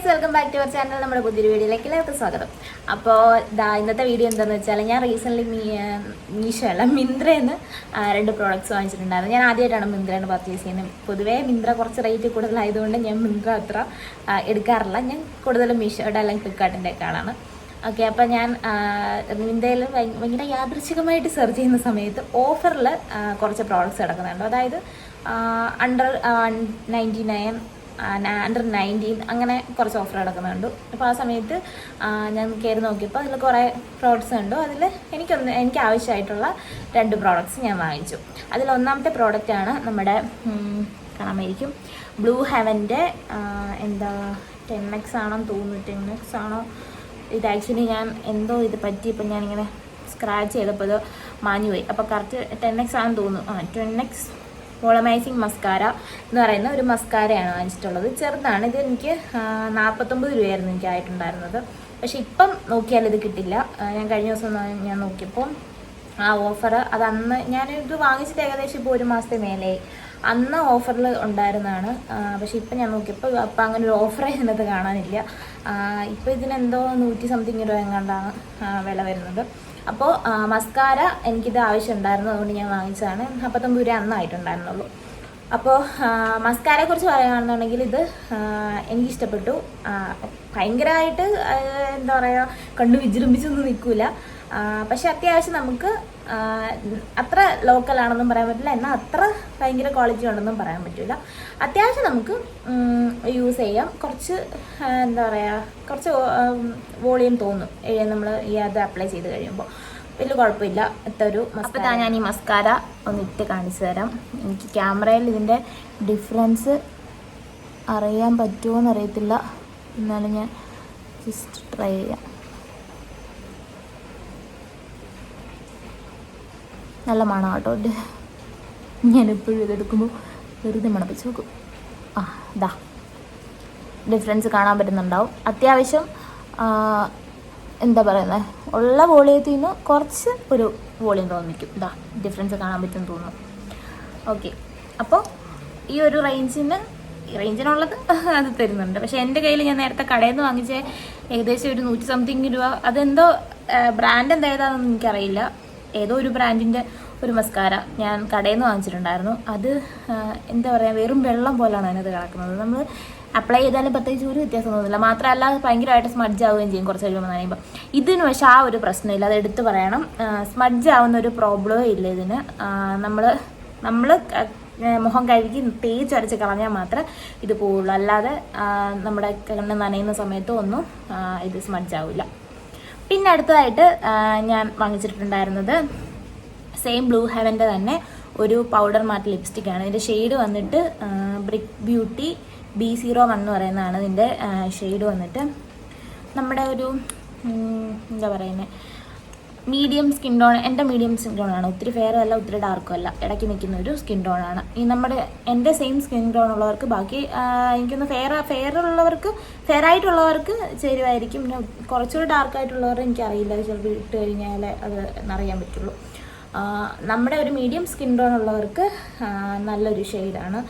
Guys welcome back to our channel നമ്മുടെ പുതിയൊരു വീഡിയോയിലേക്ക് എല്ലാവർക്കും സ്വാഗതം. അപ്പോൾ ദാ ഇന്നത്തെ വീഡിയോ എന്താണെന്ന് വെച്ചാൽ ഞാൻ റീസെന്റ്ലി മീ മീഷോ അല്ല മിന്ത്രയിൽ രണ്ട് പ്രോഡക്റ്റ്സ് വാങ്ങിച്ചിട്ടുണ്ടായിരുന്നു. ഞാൻ ആദ്യമായിട്ടാണ് മിന്ത്രയിൽ പർച്ചേസ് ചെയ്യുന്നത്. പൊതുവേ മിന്ത്ര കുറച്ച് റേറ്റ് കൂടുതലായതുകൊണ്ട് ഞാൻ മിന്ത്ര അത്ര എടുക്കാറില്ല. ഞാൻ കൂടുതലും മീഷോയുടെ അല്ലെങ്കിൽ ഫ്ലിപ്കാർട്ടിന്റെ ഒക്കെ ആളാണ്. ഓക്കെ അപ്പോൾ ഞാൻ മിന്തയിൽ ഭയങ്കര യാദൃശികമായിട്ട് സെർച്ച് ചെയ്യുന്ന സമയത്ത് ഓഫറിൽ കുറച്ച് പ്രോഡക്റ്റ്സ് കിടക്കുന്നുണ്ട്. അതായത് under ninety nine under nineteen അങ്ങനെ കുറച്ച് ഓഫർ വേണ്ടു അപ്പോൾ ആ സമയത്ത് ഞാൻ കയറി നോക്കിയപ്പോൾ അതിൽ കുറേ പ്രോഡക്ട്സ് ഉണ്ട് അതിൽ എനിക്കൊന്ന് എനിക്ക് ആവശ്യമായിട്ടുള്ള രണ്ട് പ്രോഡക്ട്സ് ഞാൻ വാങ്ങിച്ചു. അതിൽ ഒന്നാമത്തെ പ്രോഡക്റ്റാണ് നമ്മുടെ കാണാമായിരിക്കും ബ്ലൂ ഹെവന്റെ എന്താ ടെൻ എക്സ് ആണോ തോന്നുന്നു. ടെൻ എക്സ് ആണോ? ഇത് ആക്ച്വലി ഞാൻ എന്തോ ഇത് പറ്റിയപ്പോൾ ഞാനിങ്ങനെ സ്ക്രാച്ച് ചെയ്തപ്പോൾ ഇത് മാഞ്ഞുപോയി. അപ്പോൾ കറക്റ്റ് ടെൻ എക്സ് ആണെന്ന് തോന്നുന്നു. ആ ടെൻ എക്സ് വോളമൈസിങ് മസ്കാര എന്ന് പറയുന്ന ഒരു മസ്കാരയാണ് വാങ്ങിച്ചിട്ടുള്ളത്. ചെറുതാണ്. ഇത് എനിക്ക് നാൽപ്പത്തൊമ്പത് രൂപയായിരുന്നു എനിക്ക് ആയിട്ടുണ്ടായിരുന്നത്. പക്ഷെ ഇപ്പം നോക്കിയാൽ ഇത് കിട്ടില്ല. ഞാൻ കഴിഞ്ഞ ദിവസം ഞാൻ നോക്കിയപ്പോൾ ആ ഓഫർ അത് അന്ന് ഞാനിത് വാങ്ങിച്ചിട്ട് ഏകദേശം ഇപ്പോൾ ഒരു മാസത്തെ മേലെയായി. അന്ന് ഓഫറിൽ ഉണ്ടായിരുന്നതാണ്. പക്ഷെ ഇപ്പം ഞാൻ നോക്കിയപ്പോൾ അപ്പം അങ്ങനെ ഒരു ഓഫർ ഇതിനകത്ത് കാണാനില്ല. ഇപ്പോൾ ഇതിനെന്തോ നൂറ്റി സംതിങ് രൂപ എങ്ങാണ്ടാണ് വില വരുന്നത്. അപ്പോൾ മസ്കാര എനിക്കിത് ആവശ്യം ഉണ്ടായിരുന്നു അതുകൊണ്ട് ഞാൻ വാങ്ങിച്ചതാണ്. അപ്പത്തൊമ്പത് രൂപ അന്നായിട്ടുണ്ടായിരുന്നുള്ളൂ അപ്പോൾ മസ്കാരയെക്കുറിച്ച് പറയുകയാണെന്നുണ്ടെങ്കിൽ ഇത് എനിക്ക് എനിക്കിഷ്ടപ്പെട്ടു. ഭയങ്കരമായിട്ട് എന്താ പറയുക കണ്ടു വിജൃംഭിച്ചൊന്നും നിൽക്കില്ല പക്ഷെ അത്യാവശ്യം നമുക്ക് അത്ര ലോക്കലാണെന്നും പറയാൻ പറ്റില്ല. എന്നാൽ അത്ര ഭയങ്കര ക്വാളിറ്റി ഉണ്ടെന്നും പറയാൻ പറ്റില്ല. അത്യാവശ്യം നമുക്ക് യൂസ് ചെയ്യാം. കുറച്ച് എന്താ പറയുക കുറച്ച് വോളിയം തോന്നും. നമ്മൾ ഈ അത് അപ്ലൈ ചെയ്ത് കഴിയുമ്പോൾ. വലിയ കുഴപ്പമില്ല. ഇത്ത ഒരു അപ്പോൾ ഞാൻ ഈ മസ്കാര ഒന്ന് ഇട്ട് കാണിച്ചു തരാം. എനിക്ക് ക്യാമറയിൽ ഇതിന്റെ ഡിഫറൻസ് അറിയാൻ പറ്റുമോ എന്നറിയത്തില്ല. എന്നാലും ഞാൻ ജസ്റ്റ് ട്രൈ ചെയ്യാം. നല്ല മണം കേട്ടോ ഇത്. ഞാനെപ്പോഴും ഇതെടുക്കുമ്പോൾ വെറുതെ മണപ്പിച്ച് നോക്കും ആ ഇതാ ഡിഫറൻസ് കാണാൻ പറ്റുന്നുണ്ടാവും. അത്യാവശ്യം എന്താ പറയുന്നത് ഉള്ള വോളിയത്തിൽ നിന്ന് കുറച്ച് ഒരു വോളിയം തോന്നിക്കും. ഇതാ ഡിഫറൻസ് കാണാൻ പറ്റും തോന്നുന്നു. ഓക്കെ. അപ്പോൾ ഈ ഒരു റേഞ്ചിന് റേഞ്ചിനുള്ളത് അത് തരുന്നുണ്ട്. പക്ഷേ എന്റെ കയ്യിൽ ഞാൻ നേരത്തെ കടയിൽ നിന്ന് വാങ്ങിച്ച ഏകദേശം ഒരു നൂറ്റി സംതിങ് രൂപ. അതെന്തോ ബ്രാൻഡ് എന്തായതാണെന്ന് എനിക്കറിയില്ല. ഏതോ ഒരു ബ്രാൻഡിന്റെ ഒരു മസ്കാര ഞാൻ കടയിൽ നിന്ന് വാങ്ങിച്ചിട്ടുണ്ടായിരുന്നു. അത് എന്താ പറയുക വെറും വെള്ളം പോലെയാണ് അതിനകത്ത് കിടക്കുന്നത്. നമ്മൾ അപ്ലൈ ചെയ്താലും പ്രത്യേകിച്ച് ഒരു വ്യത്യാസം തോന്നില്ല മാത്രമല്ല ഭയങ്കരമായിട്ട് സ്മഡ്ജ് ആവുകയും ചെയ്യും കുറച്ച് കഴിയുമ്പോൾ പറയുമ്പോൾ ഇതിന് പക്ഷേ ആ ഒരു പ്രശ്നമില്ല. അത് എടുത്തു പറയണം. സ്മഡ്ജ് ആവുന്ന ഒരു പ്രോബ്ലമേ ഇല്ല ഇതിന്. നമ്മൾ നമ്മൾ മുഖം കഴുകി തേച്ച് അരച്ച് കളഞ്ഞാൽ മാത്രമേ ഇത് പോവുള്ളൂ. അല്ലാതെ നമ്മുടെ കണ്ണ് നനയുന്ന സമയത്തും ഒന്നും ഇത് സ്മഡ്ജ് ആവില്ല. പിന്നെ അടുത്തതായിട്ട് ഞാൻ വാങ്ങിച്ചിട്ടുണ്ടായിരുന്നത് സെയിം ബ്ലൂ ഹെവന്റെ തന്നെ ഒരു പൗഡർ മാറ്റ് ലിപ്സ്റ്റിക്കാണ് ഇതിന്റെ ഷെയ്ഡ് വന്നിട്ട് brick beauty B zero one എന്ന് പറയുന്നതാണ് ഇതിന്റെ ഷെയ്ഡ് വന്നിട്ട്. നമ്മുടെ ഒരു എന്താ പറയുന്നത് മീഡിയം സ്കിൻ ടോൺ എന്റെ മീഡിയം സ്കിൻ ടോൺ ആണ്. ഒത്തിരി ഫെയറും അല്ല ഒത്തിരി ഡാർക്കും അല്ല. ഇടയ്ക്ക് നിൽക്കുന്ന ഒരു സ്കിൻ ടോൺ ആണ്. ഈ നമ്മുടെ എന്റെ സെയിം സ്കിൻ ടോൺ ഉള്ളവർക്ക് ബാക്കി എനിക്കൊന്ന് ഫെയർ ഫെയർ ഉള്ളവർക്ക് ഫെയർ ആയിട്ടുള്ളവർക്ക് ചേരുമായിരിക്കും പിന്നെ കുറച്ചുകൂടി ഡാർക്ക് ആയിട്ടുള്ളവർ എനിക്കറിയില്ല. ചിലപ്പോൾ ഇട്ട് കഴിഞ്ഞാൽ അത് എന്നറിയാൻ പറ്റുള്ളൂ. നമ്മുടെ ഒരു മീഡിയം സ്കിൻ ടോൺ ഉള്ളവർക്ക് നല്ലൊരു ഷെയ്ഡാണ്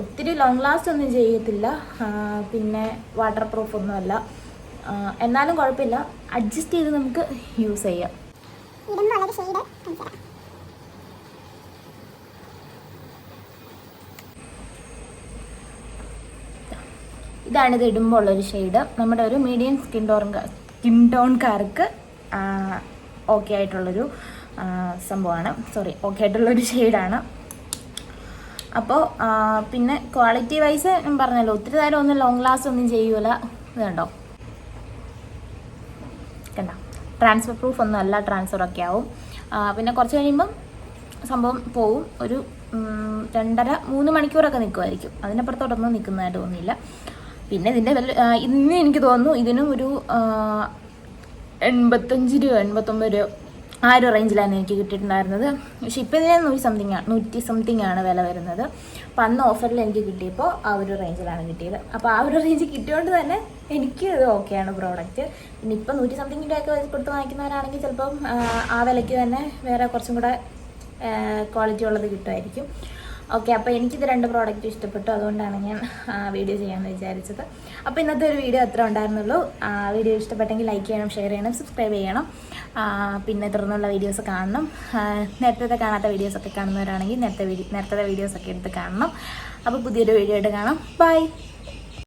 ഒത്തിരി ലോങ് ലാസ്റ്റ് ഒന്നും ചെയ്യത്തില്ല. പിന്നെ വാട്ടർ പ്രൂഫ് ഒന്നുമല്ല. എന്നാലും കുഴപ്പമില്ല. അഡ്ജസ്റ്റ് ചെയ്ത് നമുക്ക് യൂസ് ചെയ്യാം. ഇതാണ് ഇത് ഇടുമ്പോൾ ഉള്ളൊരു ഷെയ്ഡ് നമ്മുടെ ഒരു മീഡിയം സ്കിൻ ടോൺ സ്കിൻ ടോൺകാർക്ക് ഓക്കെ ആയിട്ടുള്ളൊരു സംഭവമാണ്. സോറി ഓക്കെ ആയിട്ടുള്ളൊരു ഷെയ്ഡാണ് അപ്പോൾ പിന്നെ ക്വാളിറ്റി വൈസ് ഞാൻ പറഞ്ഞല്ലോ ഒത്തിരി നേരം ഒന്നും ലോങ് ലാസ്റ്റ് ഒന്നും ചെയ്യൂല. ഇത് കണ്ടോ. ട്രാൻസ്ഫർ പ്രൂഫ് ഒന്നും അല്ല ട്രാൻസ്ഫർ ഒക്കെ ആവും. പിന്നെ കുറച്ച് കഴിയുമ്പം സംഭവം പോവും. ഒരു രണ്ടര മൂന്ന് മണിക്കൂറൊക്കെ നിൽക്കുമായിരിക്കും അതിനപ്പുറത്തോട്ടൊന്നും നിൽക്കുന്നതായിട്ട് തോന്നിയില്ല. പിന്നെ ഇതിന്റെ വില ഇന്ന് എനിക്ക് തോന്നുന്നു ഇതിനും ഒരു എൺപത്തഞ്ച് രൂപ എൺപത്തൊമ്പത് രൂപ ആ ഒരു റേഞ്ചിലാണ് എനിക്ക് കിട്ടിയിട്ടുണ്ടായിരുന്നത്. പക്ഷെ ഇപ്പം ഇതിന് നൂറ്റി സംതിങ് ആണ് നൂറ്റി സംതിങ് ആണ് വില വരുന്നത്. അപ്പം അന്ന് ഓഫറിൽ എനിക്ക് കിട്ടിയപ്പോൾ ആ ഒരു റേഞ്ചിലാണ് കിട്ടിയത്. അപ്പോൾ ആ ഒരു റേഞ്ച് കിട്ടിയോണ്ട് തന്നെ എനിക്ക് ഇത് ഓക്കെയാണ് പ്രോഡക്റ്റ് പിന്നെ ഇപ്പം നൂറ്റി സംതിങ്ങിന്റെ ഒക്കെ കൊടുത്ത് വാങ്ങിക്കുന്നവരാണെങ്കിൽ ചിലപ്പം ആ വിലയ്ക്ക് തന്നെ വേറെ കുറച്ചും കൂടെ ക്വാളിറ്റി ഉള്ളത് കിട്ടുമായിരിക്കും. ഓക്കെ അപ്പോൾ എനിക്കിത് രണ്ട് പ്രോഡക്റ്റ് ഇഷ്ടപ്പെട്ടു. അതുകൊണ്ടാണ് ഞാൻ വീഡിയോ ചെയ്യാമെന്ന് വിചാരിച്ചത്. അപ്പോൾ ഇന്നത്തെ ഒരു വീഡിയോ അത്ര ഉണ്ടായിരുന്നുള്ളൂ. വീഡിയോ ഇഷ്ടപ്പെട്ടെങ്കിൽ ലൈക്ക് ചെയ്യണം ഷെയർ ചെയ്യണം സബ്സ്ക്രൈബ് ചെയ്യണം. പിന്നെ തുടർന്നുള്ള വീഡിയോസ് കാണണം. നേരത്തെ കാണാത്ത വീഡിയോസൊക്കെ കാണുന്നവരാണെങ്കിൽ നേരത്തെ വീഡിയോ നേരത്തെ വീഡിയോസൊക്കെ എടുത്ത് കാണണം. അപ്പോൾ പുതിയൊരു വീഡിയോ ആയിട്ട് കാണാം. ബൈ